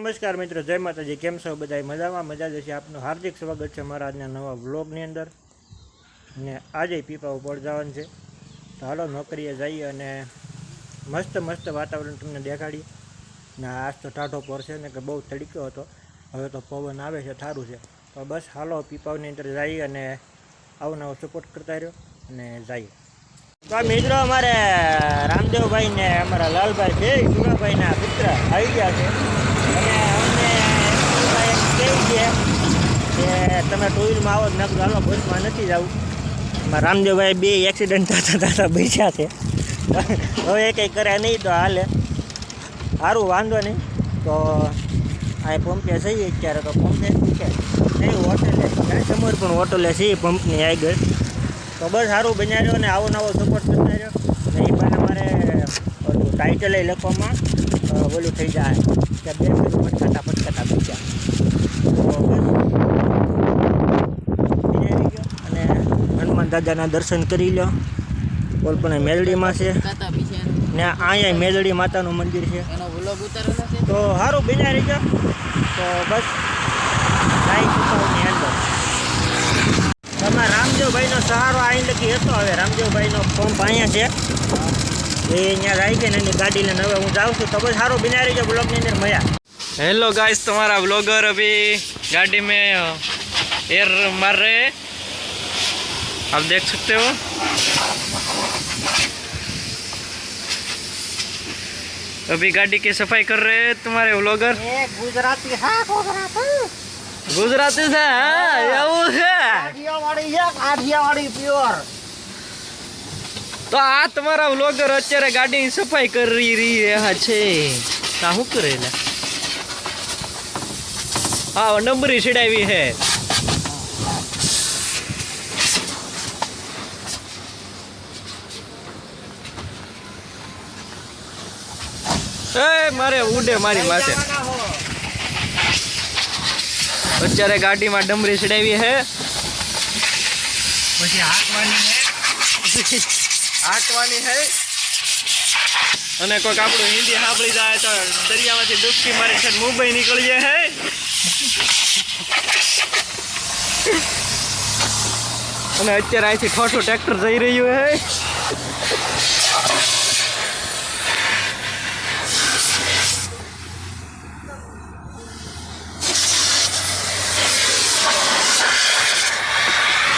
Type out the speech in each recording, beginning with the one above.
નમસ્કાર મિત્રો, જય માતાજી. કેમ છો બધા મજામાં? મજા જશે આપનું હાર્દિક સ્વાગત છે મારા આજના નવા વ્લોગની અંદર. ને આજે પીપા ઉપર જવાનું છે. તો હાલો નોકરીએ જઈએ અને મસ્ત મસ્ત વાતાવરણ તમને દેખાડીએ ને આજ તો ટાઢો પડશે ને કે બહુ તડક્યો હતો. હવે તો પવન આવે છે સારું છે. તો બસ હાલો પીપાઓની અંદર જઈએ અને આવું નવો સપોર્ટ કરતા રહ્યો અને જઈએ. તો મિત્રો અમારે રામદેવભાઈ ને અમારા લાલભાઈ બે સુરાભાઈના પુત્ર આવી ગયા છે અને અમને એમભાઈ એમ કહે છે કે તમે ટુ વ્હીલમાં આવો મેં કીધું હાલો બસમાં નથી જવું. એમાં રામદેવભાઈ બે એક્સિડન્ટ થતા થતા બેસ્યા છે. હવે કંઈ કરે નહીં તો હાલે. સારું વાંધો નહીં. તો આ પંપે જઈએ અત્યારે તો પંપે કે નહીં હોટલે સમર પણ હોટલે છે પંપની આગળ. તો બસ સારું બન્યા રહ્યો ને આવો નવો સપોર્ટ કરતા રહ્યો. ને એ પણ મારે, ઓલું ટાઇટલ લખવામાં ઓલું થઈ જાય. કે બે મિનિટ પટકાતા પટકાતા બીજા તો બસ બન્યા રહી ગયો અને હનુમાન દાદાના દર્શન કરી લો ઓલપણે મેલડીમાં છે કાતા પીછે ને અહીંયા મેલડી માતાનું મંદિર છે એનો વ્લોગ ઉતારેલો છે તો સારું બન્યા રહી ગયો તો બસ જાય ચૂકવની અંદર તમારા રામદેવભાઈનો સહારો અહીં લખી હતો હવે રામદેવભાઈનો પંપ અહીંયા છે એ અહીંયા જાય છે ને એની ગાડી લઈને હવે હું જાઉં છું તો બસ સારું બિના રહીજો બ્લોકની અંદર મળ્યા हेलो गाइस तुम्हारा व्लॉगर अभी गाड़ी में एयर मार रहे हैं आप देख सकते हो अभी गाड़ी की सफाई कर रहे हैं तुम्हारे व्लॉगर એ ગુજરાતી હા गुजराती से हाँ, એવું છે કાઠિયાવાડી છે કાઠિયાવાડી પ્યોર તો આ તમારા વ્લોગર અત્યારે ગાડીની સફાઈ કરી રહ્યા છે તા શું કરેલા હા નંબરી સીડાવી છે એ મારે ઉડે મારી માથે. અત્યારે ગાડીમાં ડમરી સીડાવી છે પછી હાંકવાની છે અને કોઈક આપણું હિન્દી સાંભળી જાય તો દરિયામાંથી ડૂબકી મારી છે મુંબઈ નીકળી જાય હે. અને અત્યારે અહીંથી ખોટું ટ્રેક્ટર જઈ રહ્યું હે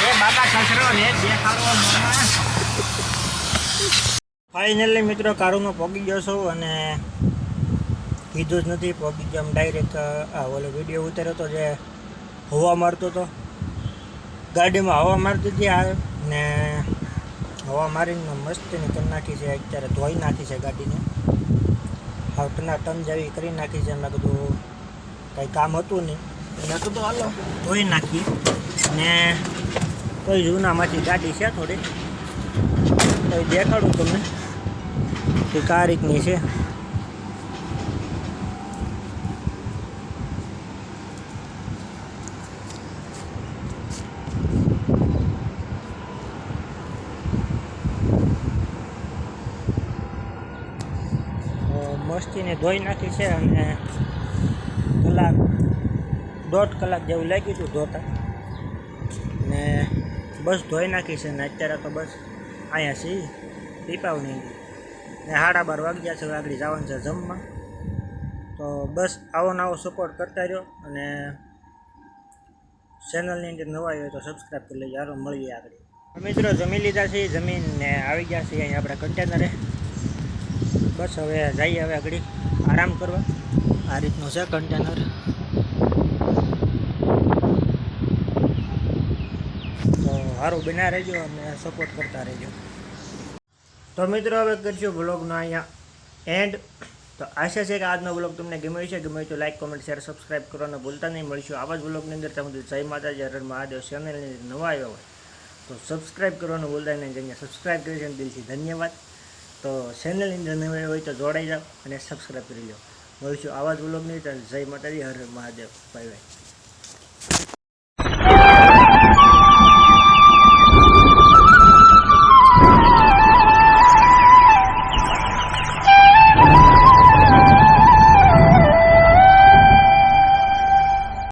એ બાબા ખસરો ને દેખાડો ફાઇનલી મિત્રો કારુમાં પહોંચી ગયો છું અને કીધું જ નથી પહોંચી ગયો ડાયરેક્ટ ઓલો વીડિયો ઉતાર્યો હતો જે હવા મારતો હતો. ગાડીમાં હવા મારતી હતી આ ને હવા મારીને મસ્તીની કરી નાખી છે, અત્યારે ધોઈ નાખી છે ગાડીને. હાવ ટના ટન જેવી કરી નાખી છે મેં કીધું કંઈ કામ હતું નહીં. મેં કીધું હાલો ધોઈ નાખી ને કોઈ જૂનામાંથી ગાડી છે થોડી. તો દેખાડું તમને કે કા છે. મસ્તીને ધોઈ નાખી છે અને કલાક દોઢ કલાક જેવું લાગ્યું હતું ધોતા. ને બસ ધોઈ નાખી છે ને અત્યારે તો બસ અહીંયા છીએ પીપાવની. ને સાડા બાર વાગ્યા છે આગળ જવાનું છે જમવા. તો બસ આવો નવો સપોર્ટ કરતા રહ્યો અને ચેનલની અંદર નવા આવ્યો તો સબસ્ક્રાઈબ કરી લેજો. યારો મળીએ આગળ. મિત્રો, જમી લીધા છે, જમીન ને આવી ગયા છીએ અહીં આપણા કન્ટેનરે બસ હવે જઈએ હવે આગળ. આરામ કરવા. આ રીતનું છે કન્ટેનર તો સારું બના રહેજો અને સપોર્ટ કરતા રહેજો. તો મિત્રો, હવે કરજો બ્લોગનો અહીંયા એન્ડ તો આશા છે કે આજનો બ્લોગ તમને ગમ્યો છે ગમ્યો તો લાઇક કોમેન્ટ શેર સબસ્ક્રાઈબ કરવાનું ભૂલતા નહીં. મળીશું આવા જ બ્લોગની અંદર. તમે જય માતાજી. હર મહાદેવ. ચેનલની નવા આવ્યા હોય તો સબસ્ક્રાઈબ કરવાનું ભૂલતા નહીં. જઈને સબસ્ક્રાઈબ કરી છે દિલથી ધન્યવાદ. તો ચેનલની અંદર નવી હોય તો જોડાઈ જાઓ અને સબસ્ક્રાઈબ કરી લો. મળીશું આવા જ બ્લોગની જય માતાજી. હર હર મહાદેવ. Bye bye